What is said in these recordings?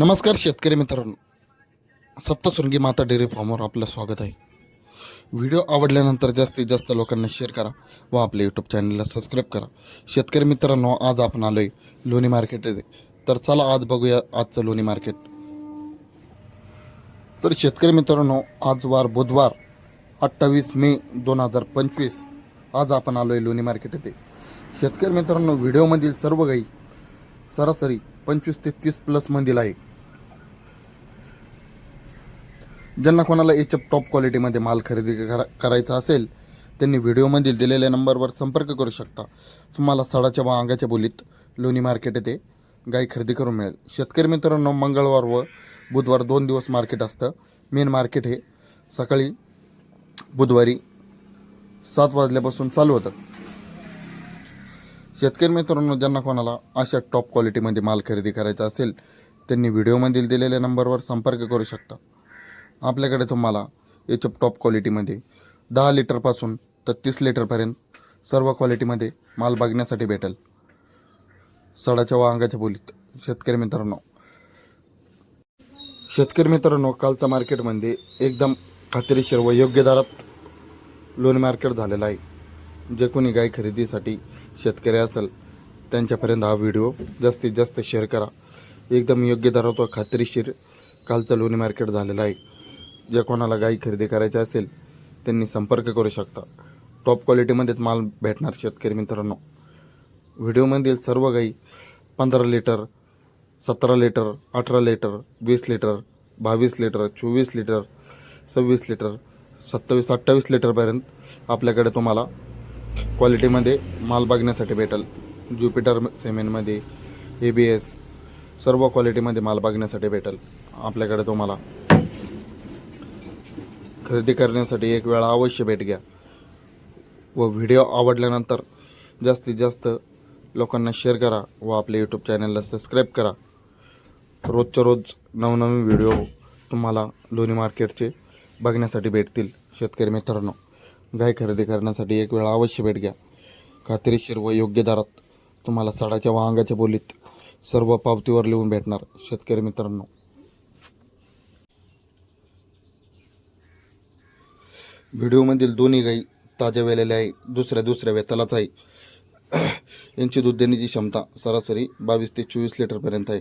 नमस्कार शेतकरी मित्रांनो. सप्तशृंगी माता डेअरी फार्मवर आपलं स्वागत आहे. व्हिडिओ आवडल्यानंतर जास्तीत जास्त लोकांना शेअर करा व आपल्या यूट्यूब चॅनलला सबस्क्राईब करा. शेतकरी मित्रांनो आज आपण आलो आहे लोणी मार्केट तर चला आज बघूया आजचं लोणी मार्केट तर शेतकरी मित्रांनो आज वार बुधवार अठ्ठावीस मे दोन हजार पंचवीस. आज आपण आलो आहे लोणी मार्केट येथे शेतकरी मित्रांनो व्हिडिओमधील सर्व गाई सरासरी पंचवीस ते तीस प्लसमधील आहे. ज्यांना कोणाला एच टॉप क्वालिटीमध्ये माल खरेदी करा करायचा असेल त्यांनी व्हिडिओमधील दिलेल्या नंबरवर संपर्क करू शकता. तुम्हाला सडाच्या व अंगाच्या बोलीत लोणी मार्केट येथे गाई खरेदी करून मिळेल. शेतकरी मित्रांनो मंगळवार व बुधवार दोन दिवस मार्केट असतं. मेन मार्केट हे सकाळी बुधवारी सात वाजल्यापासून चालू होतं. शेतकरी मित्रांनो ज्यांना कोणाला अशा टॉप क्वालिटीमध्ये माल खरेदी करायचा असेल त्यांनी व्हिडिओमधील दिलेल्या नंबरवर संपर्क करू शकता. आपल्याकडे तुम्हाला याच्या टॉप क्वालिटीमध्ये दहा लिटरपासून तर तीस लिटरपर्यंत सर्व क्वालिटीमध्ये माल बघण्यासाठी भेटेल. सडाच्या व अंगाच्या बोलीत. शेतकरी मित्रांनो शेतकरी मित्रांनो कालचा मार्केटमध्ये एकदम खात्रीशीर व योग्य दरात लोन मार्केट झालेलं आहे. जे कोणी गाय खरेदीसाठी शेतकरी असेल त्यांच्यापर्यंत हा व्हिडिओ जास्तीत जास्त शेअर करा. एकदम योग्य दरात व खात्रीशीर कालचं लोणी मार्केट झालेलं आहे. जे कोणाला गाई खरेदी करायची असेल त्यांनी संपर्क करू शकता. टॉप क्वालिटीमध्येच माल भेटणार शेतकरी मित्रांनो. व्हिडिओमधील सर्व गाई पंधरा लिटर सतरा लिटर अठरा लिटर वीस लिटर बावीस लिटर चोवीस लिटर सव्वीस लिटर सत्तावीस अठ्ठावीस लिटरपर्यंत आपल्याकडे तुम्हाला क्वालिटीमध्ये माल बघण्यासाठी भेटेल. ज्युपिटर सिमेंटमध्ये ए बी एस सर्व क्वालिटीमध्ये माल बघण्यासाठी भेटेल. आपल्याकडे तुम्हाला खरेदी करण्यासाठी एक वेळा अवश्य भेट घ्या व व्हिडिओ आवडल्यानंतर जास्तीत जास्त लोकांना शेअर करा व आपल्या यूट्यूब चॅनलला सबस्क्राईब करा. रोजच्या रोज नवनवीन व्हिडिओ तुम्हाला लोणी मार्केटचे बघण्यासाठी भेटतील. शेतकरी मित्रांनो गाय खरेदी करण्यासाठी एक वेळा अवश्य भेट घ्या. खात्रीशीर व योग्य दरात तुम्हाला साडाच्या वांगाच्या बोलीत सर्व पावतीवर लिहून भेटणार. शेतकरी मित्रांनो व्हिडिओमधील दोन्ही गाई ताज्या वेलेल्या आहे दुसऱ्या दुसऱ्या वेतालाच आहे. यांची दूध देण्याची क्षमता सरासरी बावीस ते चोवीस लिटरपर्यंत आहे.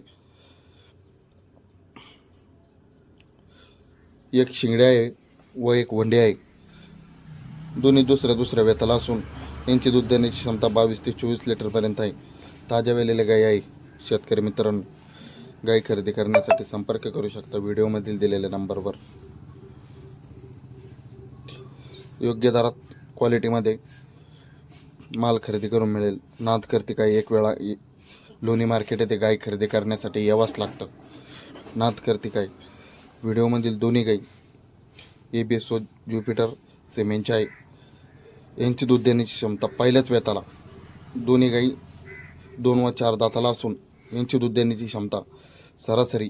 एक शिंगड्या आहे व एक वंडे आहे. दोन्ही दुसऱ्या दुसऱ्या वेताला असून यांची दूध देण्याची क्षमता बावीस ते चोवीस लिटरपर्यंत आहे. ताज्या वेलेल्या गाई आहे. शेतकरी मित्रांनो गाय खरेदी करण्यासाठी संपर्क करू शकता व्हिडिओमधील दिलेल्या नंबरवर. योग्य दरात क्वालिटीमध्ये माल खरेदी करून मिळेल. नाद करते काही एक वेळा लोणी मार्केट येथे गाय खरेदी करण्यासाठी यावंच लागतं. नाद करते काय व्हिडिओमधील दोन्ही गाई ए बी एस ज्युपिटर सिमेंटच्या आहे यांची दूध देण्याची क्षमता पहिल्याच वेताला दोन्ही गाई दोन व चार दाताला असून यांची दूध देण्याची क्षमता सरासरी